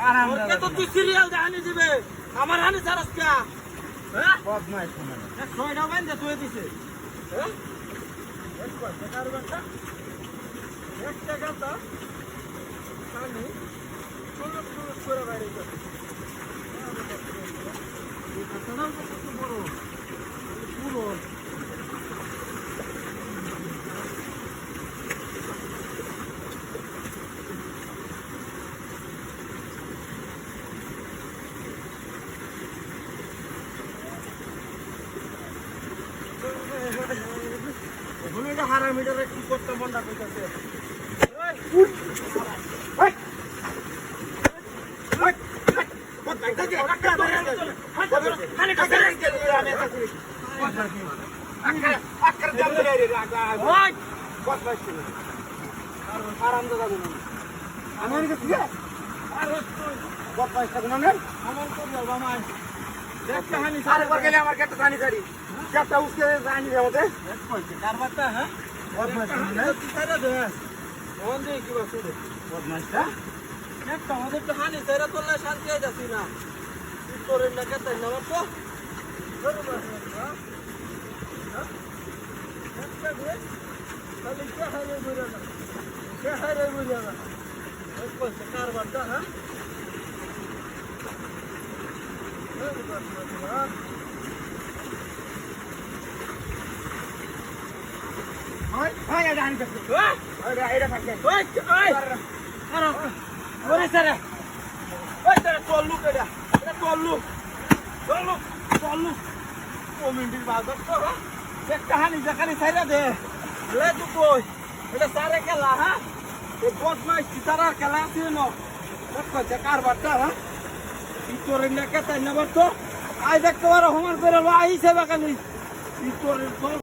ওকে তো তুই সিরিয়াল দেখানি দিবে। আমার হানি সারাস কা? হ্যাঁ? বদমাইশ ছয়টা বাইন্দা তুই দিছে। হ্যাঁ এক কারবারটা এক টাকা তো। এখন এটা হারা মিটারে কি আমার বামাই দেখ কাহানি সারে আমার কেটে জানি সারি কেটে উসকে জানি আমাদের এক পয়সা কারবারটা হ্যাঁ বদমাইশ তুমি না? তারা দে ওন দে কি বাসু দে বদমাইশটা একটা আমাদের তো হানি সাইরা তোলা শান্তি হয়ে যাচ্ছি না তুই তোর না কেতে না তো ধরো বাস হ্যাঁ হ্যাঁ একটা দে তাহলে কে হারে বুঝা না কে হারে বুঝা না এক পয়সা কারবারটা হ্যাঁ ধরো বাস হ্যাঁ একটা হানি জাকানি ছাইরা দে লে তু কই এটা সারে খেলা হ্যাঁ এই বদমাইশ সারা খেলা আছে ন। কারবারটা হ্যাঁ? ইতরে না কেতাই না তো আই দেখতে পারো সমান করে আইছে বাকানি ইতরে